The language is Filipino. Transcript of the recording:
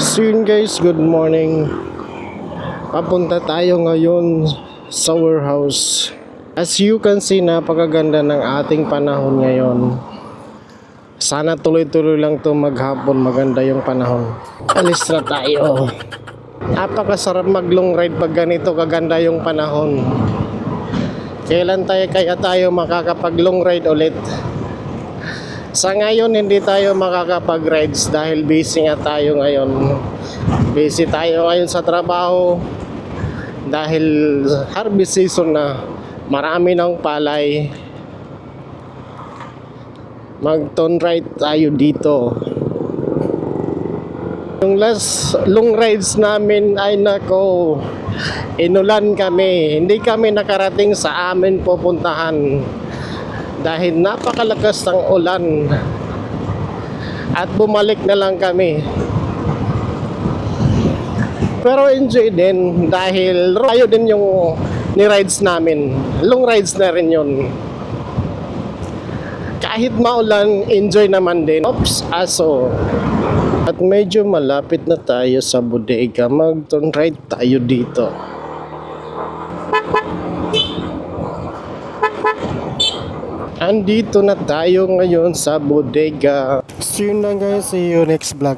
So yun guys, good morning. Papunta tayo ngayon sa warehouse. As you can see, napakaganda ng ating panahon ngayon. Sana tuloy-tuloy lang to maghapon, maganda yung panahon. Alis na tayo. Napakasarap mag long ride pag ganito kaganda yung panahon. Kailan tayo kaya tayo makakapag long ride ulit? Sa ngayon, hindi tayo makakapag-rides dahil busy nga tayo ngayon. Busy tayo ngayon sa trabaho dahil harvest season na. Marami ng palay. Mag-ton ride tayo dito. Yung last long rides namin ay nako, inulan kami. Hindi kami nakarating sa amin pupuntahan dahil napakalakas ng ulan. At bumalik na lang kami. Pero enjoy din dahil tayo din yung ni-rides namin. Long rides na rin yun. Kahit maulan enjoy naman din. Oops aso. At medyo malapit na tayo sa bodega. Mag ride tayo dito Andito na tayo ngayon sa bodega. See you na guys. See you next vlog.